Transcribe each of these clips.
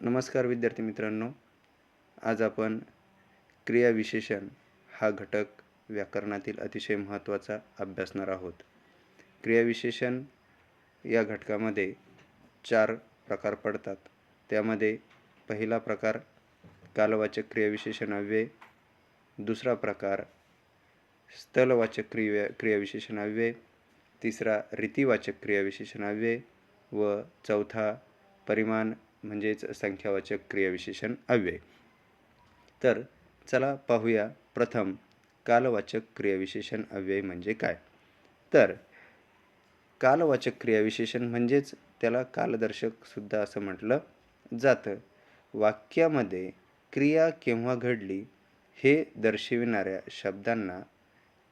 नमस्कार विद्यार्थी मित्रांनो. आज आपण क्रियाविशेषण हा घटक व्याकरणातील अतिशय महत्त्वाचा अभ्यासणार आहोत. क्रियाविशेषण या घटकामध्ये चार प्रकार पडतात. त्यामध्ये पहिला प्रकार कालवाचक क्रियाविशेषण अव्यय दुसरा प्रकार स्थलवाचक क्रिया क्रियाविशेषण अव्यय तिसरा रीतिवाचक क्रियाविशेषण अव्यय व चौथा परिमाण म्हणजेच संख्यावाचक क्रियाविशेषण अव्यय. तर चला पाहूया प्रथम कालवाचक क्रियाविशेषण अव्यय म्हणजे काय? तर कालवाचक क्रियाविशेषण म्हणजेच त्याला कालदर्शकसुद्धा असं म्हटलं जातं. वाक्यामध्ये क्रिया केव्हा घडली हे दर्शविणाऱ्या शब्दांना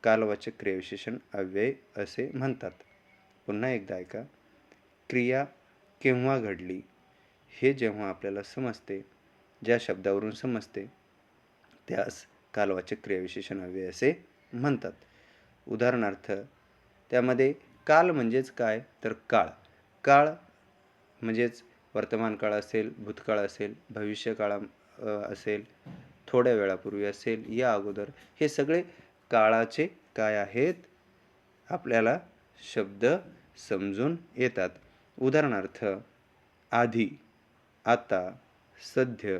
कालवाचक क्रियाविशेषण अव्यय असे म्हणतात. पुन्हा एकदा ऐका. क्रिया केव्हा घडली हे जेव्हा आपल्याला समजते ज्या शब्दावरून समजते त्यास कालवाचक क्रियाविशेषण हवे असे म्हणतात. उदाहरणार्थ त्यामध्ये काल म्हणजेच काय तर काळ. काळ म्हणजेच वर्तमान काळ असेल भूतकाळ असेल भविष्यकाळा असेल थोड्या वेळापूर्वी असेल या अगोदर हे सगळे काळाचे काय आहेत? आपल्याला शब्द समजून येतात. उदाहरणार्थ आधी आता सध्य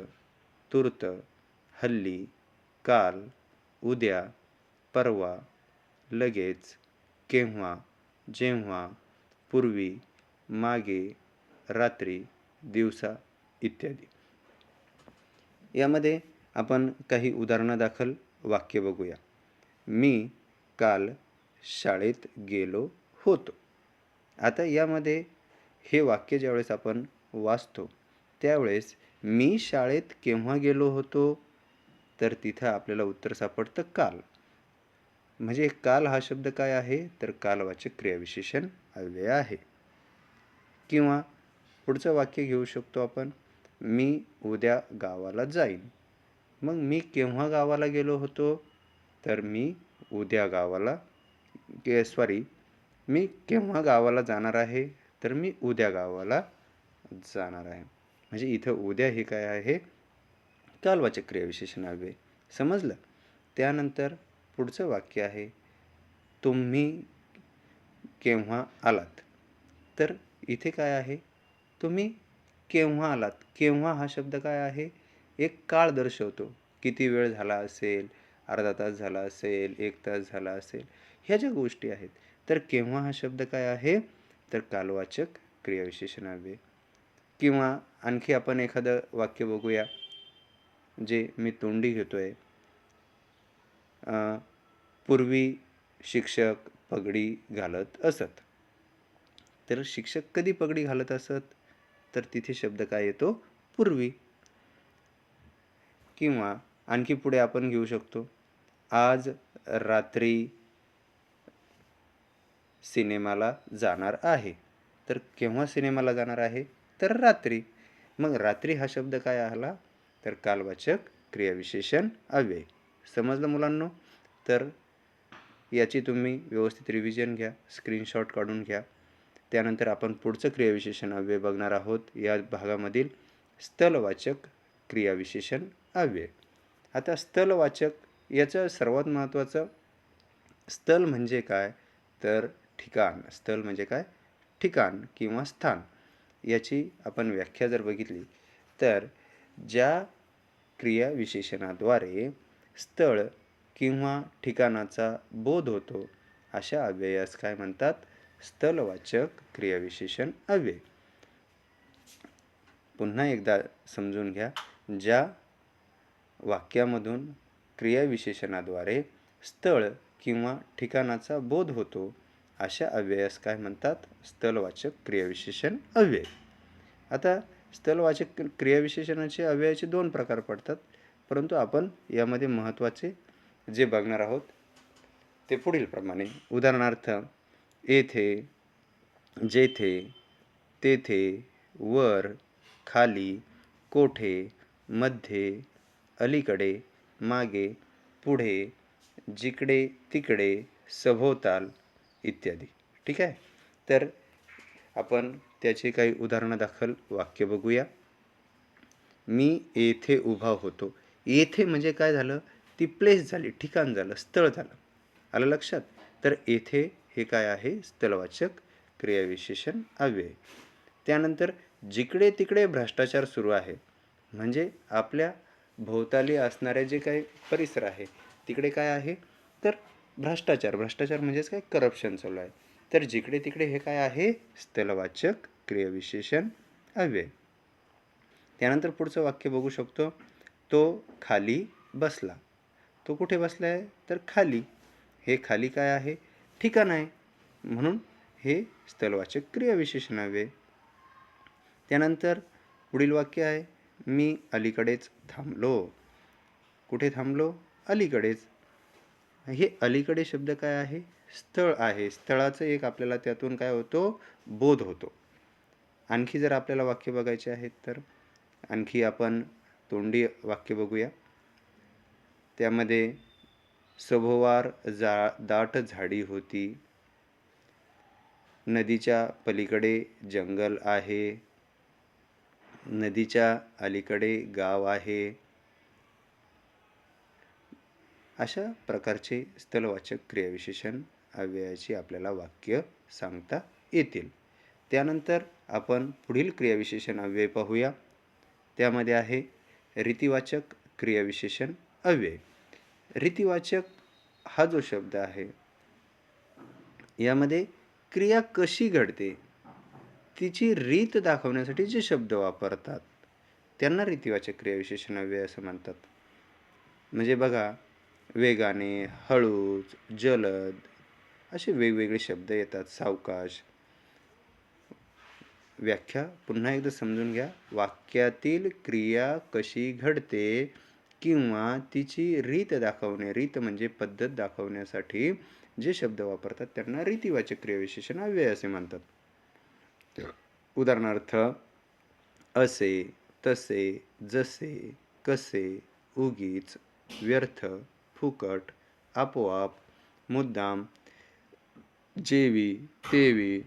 तूर्त हल्ली काल उद्या परवा लगेच केव्हा जेव्हा पूर्वी मागे रात्री दिवसा इत्यादी. यामध्ये आपण काही उदाहरणादाखल वाक्य बघूया. मी काल शाळेत गेलो होतो. आता यामध्ये हे वाक्य ज्यावेळेस आपण वाचतो त्यावेळेस मी शाळेत केव्हा गेलो होतो? तर तिथं आपल्याला उत्तर सापडतं काल. म्हणजे काल हा शब्द काय आहे? तर कालवाचक क्रियाविशेषण अव्यय आहे. किंवा पुढचं वाक्य घेऊ शकतो आपण. मी उद्या गावाला जाईन. मग मी केव्हा गावाला गेलो होतो? तर मी उद्या गावाला के सॉरी मी केव्हा गावाला जाणार आहे? तर मी उद्या गावाला जाणार आहे. म्हणजे इथं उद्या हे काय आहे? कालवाचक क्रियाविशेषण हवे समजलं? त्यानंतर पुढचं वाक्य आहे तुम्ही केव्हा आलात? तर इथे काय आहे? तुम्ही केव्हा आलात? केव्हा हा शब्द काय आहे? एक काळ दर्शवतो. किती वेळ झाला असेल? अर्धा तास झाला असेल? एक तास झाला असेल? ह्या ज्या गोष्टी आहेत तर केव्हा हा शब्द काय आहे? तर कालवाचक क्रियाविशेषण हवे किंवा आणखी आपण एखादं वाक्य बघूया जे मी तोंडी घेतो आहे पूर्वी शिक्षक पगडी घालत असत. तर शिक्षक कधी पगडी घालत असत? तर तिथे शब्द काय येतो? पूर्वी. किंवा आणखी पुढे आपण घेऊ शकतो. आज रात्री सिनेमाला जाणार आहे. तर केव्हा सिनेमाला जाणार आहे? तर रात्री. मग रात्री हा शब्द काय आला? तर कालवाचक क्रियाविशेषण अव्यय. समजलं मुलांनो? तर याची तुम्ही व्यवस्थित रिव्हिजन घ्या स्क्रीनशॉट काढून घ्या. त्यानंतर आपण पुढचं क्रियाविशेषण अव्यय बघणार आहोत. या भागामधील स्थलवाचक क्रियाविशेषण अव्यय. आता स्थलवाचक याचं सर्वात महत्त्वाचं स्थल म्हणजे काय? तर ठिकाण. स्थल म्हणजे काय? ठिकाण किंवा स्थान. याची आपण व्याख्या जर बघितली तर ज्या क्रियाविशेषणाद्वारे स्थळ किंवा ठिकाणाचा बोध होतो अशा अव्ययास काय म्हणतात? स्थलवाचक क्रियाविशेषण अव्यय. पुन्हा एकदा समजून घ्या ज्या वाक्यामधून क्रियाविशेषणाद्वारे स्थळ किंवा ठिकाणाचा बोध होतो अशा अव्ययास काय म्हणतात? स्थलवाचक क्रियाविशेषण अव्यय. आता स्थलवाचक क्रियाविशेषणाचे अव्ययाचे दोन प्रकार पडतात. परंतु आपण यामध्ये महत्त्वाचे जे बघणार आहोत ते पुढील प्रमाणे. उदाहरणार्थ येथे जेथे तेथे वर खाली कोठे मध्ये अलीकडे मागे पुढे जिकडे तिकडे सभोवताल इत्यादी. ठीक आहे? तर आपण त्याचे काही उदाहरणं दाखल वाक्य बघूया. मी येथे उभा होतो. येथे म्हणजे काय झालं? ती प्लेस झाली ठिकाण झालं स्थळ झालं. आलं लक्षात? तर येथे हे काय आहे? स्थलवाचक क्रियाविशेषण अव्यय. त्यानंतर जिकडे तिकडे भ्रष्टाचार सुरू आहे. म्हणजे आपल्या भोवताली असणारे जे काही परिसर आहे तिकडे काय आहे? तर भ्रष्टाचार. भ्रष्टाचार म्हणजेच काय? करप्शन चालू आहे. तर जिकडे तिकडे हे काय आहे? स्थलवाचक क्रियाविशेषण अव्यय. त्यानंतर पुढचं वाक्य बघू शकतो. तो खाली बसला. तो कुठे बसला आहे तर खाली. हे खाली काय आहे? ठिकाण आहे. म्हणून हे स्थलवाचक क्रियाविशेषण हवे त्यानंतर पुढील वाक्य आहे. मी अलीकडेच थांबलो. कुठे थांबलो? अलीकडेच. हे अलीकडे शब्द काय आहे? स्थळ आहे. स्थळाचं एक आपल्याला त्यातून काय होतो? बोध होतो. आणखी जर आपल्याला वाक्य बघायचे आहेत तर? आणखी आपण तोंडी वाक्य बघूया. त्यामध्ये सभोवार जा दाट झाडी होती. नदीच्या पलीकडे जंगल आहे. नदीच्या अलीकडे गाव आहे. अशा प्रकारचे स्थलवाचक क्रियाविशेषण अव्ययाची आपल्याला वाक्य सांगता येतील. त्यानंतर आपण पुढील क्रियाविशेषण अव्यय पाहूया. त्यामध्ये आहे रीतिवाचक क्रियाविशेषण अव्यय. रीतिवाचक हा जो शब्द आहे यामध्ये क्रिया कशी घडते तिची रीत दाखवण्यासाठी जे शब्द वापरतात त्यांना रीतिवाचक क्रियाविशेषण अव्यय असं म्हणतात. म्हणजे बघा वेगाने हळूच जलद असे वेगवेगळे शब्द येतात सावकाश. व्याख्या पुन्हा एकदा समजून घ्या. वाक्यातील क्रिया कशी घडते किंवा तिची रीत दाखवणे रीत म्हणजे पद्धत दाखवण्यासाठी जे शब्द वापरतात त्यांना रीतिवाचक क्रियाविशेषण अव्यय असे म्हणतात. उदाहरणार्थ असे तसे जसे कसे उगीच व्यर्थ फुकट आपोआप मुद्दाम जेवी तेवी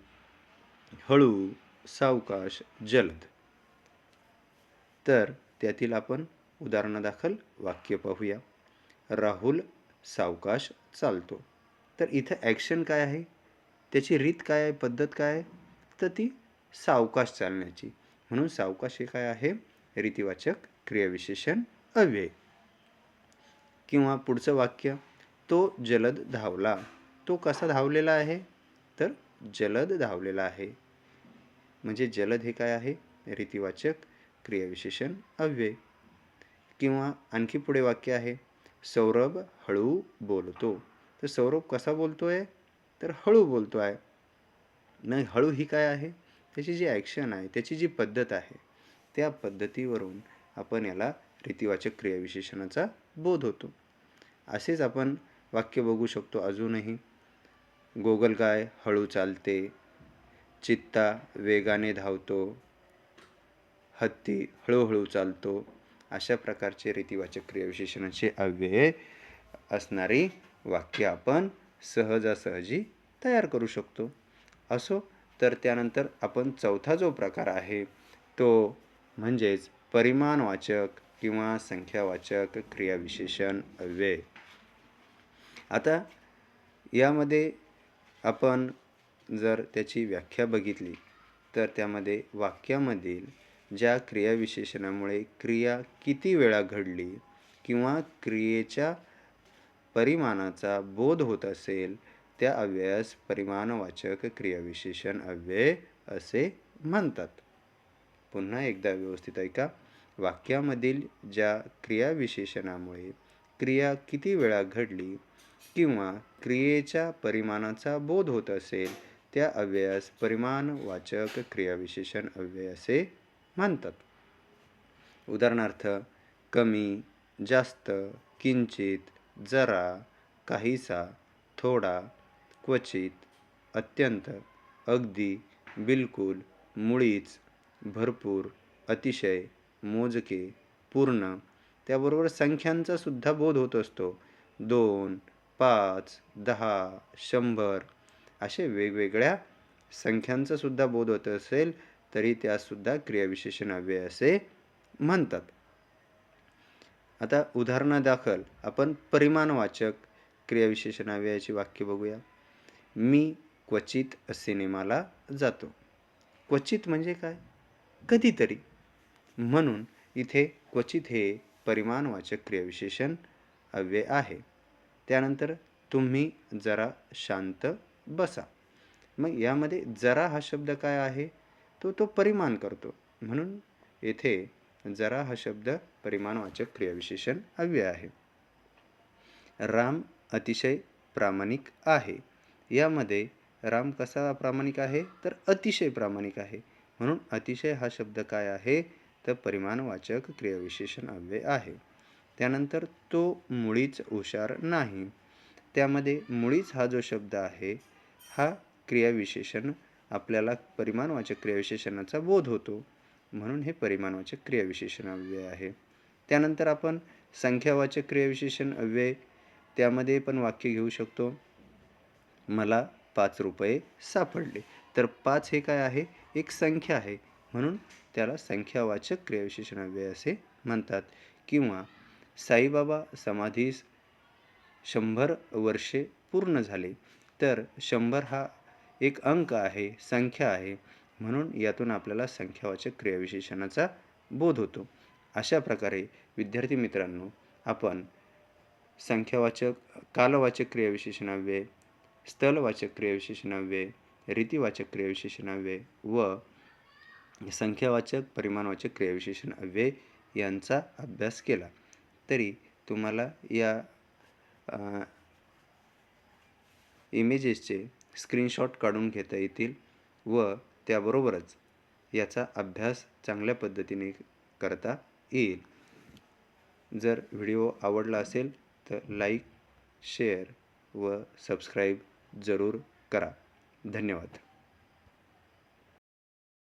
हळू सावकाश जलद. तर त्यातील आपण उदाहरणादाखल वाक्य पाहूया. राहुल सावकाश चालतो. तर इथं ॲक्शन काय आहे? त्याची रीत काय आहे? पद्धत काय आहे? तर ती सावकाश चालण्याची. म्हणून सावकाश हे काय आहे? रीतिवाचक क्रियाविशेषण अव्यय. किंवा पुढचं वाक्य तो जलद धावला. तो कसा धावलेला आहे? तर जलद धावलेला आहे. म्हणजे जलद हे काय आहे? रीतिवाचक क्रियाविशेषण अव्यय. किंवा आणखी पुढे वाक्य आहे सौरभ हळू बोलतो. तर सौरभ कसा बोलतो आहे तर हळू बोलतो आहे नाही हळू ही काय आहे? त्याची जी ॲक्शन आहे त्याची जी पद्धत आहे त्या पद्धतीवरून आपण याला रीतिवाचक क्रियाविशेषणाचा बोध होतो. असेच आपण वाक्य बघू शकतो अजूनही. गोगलगाय हळू चालते. चित्ता वेगाने धावतो. हत्ती हळूहळू चालतो. अशा प्रकारचे रीतिवाचक क्रियाविशेषणाचे अव्यय असणारी वाक्य आपण सहजासहजी तयार करू शकतो. असो तर त्यानंतर आपण चौथा जो प्रकार आहे तो म्हणजेच परिमाणवाचक किंवा संख्यावाचक क्रियाविशेषण अव्यय. आता यामध्ये आपण जर त्याची व्याख्या बघितली तर त्यामध्ये वाक्यामधील ज्या क्रियाविशेषणामुळे क्रिया किती वेळा घडली किंवा क्रियेच्या परिमाणाचा बोध होत असेल त्या अव्ययास परिमाणवाचक क्रियाविशेषण अव्यय असे म्हणतात. पुन्हा एकदा व्यवस्थित ऐका. वाक्यामधील ज्या क्रियाविशेषणामुळे क्रिया किती वेळा घडली किंवा क्रियेच्या परिमाणाचा बोध होत असेल त्या अव्ययास परिमाणवाचक क्रियाविशेषण अव्यय असे म्हणतात उदाहरणार्थ कमी जास्त किंचित जरा काहीसा थोडा क्वचित अत्यंत अगदी बिलकुल मुळीच भरपूर अतिशय मोजके पूर्ण. त्याबरोबर संख्यांचा सुद्धा बोध होत असतो. दोन पाच दहा शंभर. असे वेगवेगळ्या संख्यांचा सुद्धा बोध होत असेल तरी त्यासुद्धा क्रियाविशेषण अव्यय असे म्हणतात. आता उदाहरणादाखल आपण परिमाणवाचक क्रियाविशेषणाव्ययाची वाक्य बघूया. मी क्वचित सिनेमाला जातो. क्वचित म्हणजे काय? कधीतरी. म्हणून इथे क्वचित हे परिमाणवाचक क्रियाविशेषण अव्यय आहे. त्यानंतर तुम्ही जरा शांत बसा. मग यामध्ये जरा हा शब्द काय आहे? तो तो परिमाण करतो. म्हणून येथे जरा हा शब्द परिमाणवाचक क्रियाविशेषण अव्यय आहे. राम अतिशय प्रामाणिक आहे. यामध्ये राम कसा प्रामाणिक आहे? तर अतिशय प्रामाणिक आहे. म्हणून अतिशय हा शब्द काय आहे? तर परिमाणवाचक क्रियाविशेषण अव्यय आहे. त्यानंतर तो मुळीच हुशार नाही. त्यामध्ये मुळीच हा जो शब्द आहे हा क्रियाविशेषण आपल्याला परिमाणवाचक क्रियाविशेषणाचा बोध होतो. म्हणून हे परिमाणवाचक क्रियाविशेषण अव्यय आहे. त्यानंतर आपण संख्यावाचक क्रियाविशेषण अव्यय त्यामध्ये पण वाक्य घेऊ शकतो. मला पाच रुपये सापडले. तर पाच हे काय आहे? एक संख्या आहे. म्हणून त्याला संख्यावाचक क्रियाविशेषणव्यय असे म्हणतात. किंवा साईबाबा समाधीस शंभर वर्षे पूर्ण झाले. तर शंभर हा एक अंक आहे संख्या आहे. म्हणून यातून आपल्याला संख्यावाचक क्रियाविशेषणाचा बोध होतो. अशा प्रकारे विद्यार्थी मित्रांनो आपण संख्यावाचक कालवाचक क्रियाविशेषणाव्यय स्थलवाचक क्रियाविशेषणाव्यय रीतिवाचक क्रियाविशेषणाव्यय व संख्यावाचक परिमाणवाचक क्रियाविशेषण अव्यय यांचा अभ्यास केला. तरी तुम्हाला या इमेजेसचे स्क्रीनशॉट काढून घेता येतील व त्याबरोबरच याचा अभ्यास चांगल्या पद्धतीने करता येईल. जर व्हिडिओ आवडला असेल तर लाईक शेअर व सबस्क्राईब जरूर करा. धन्यवाद.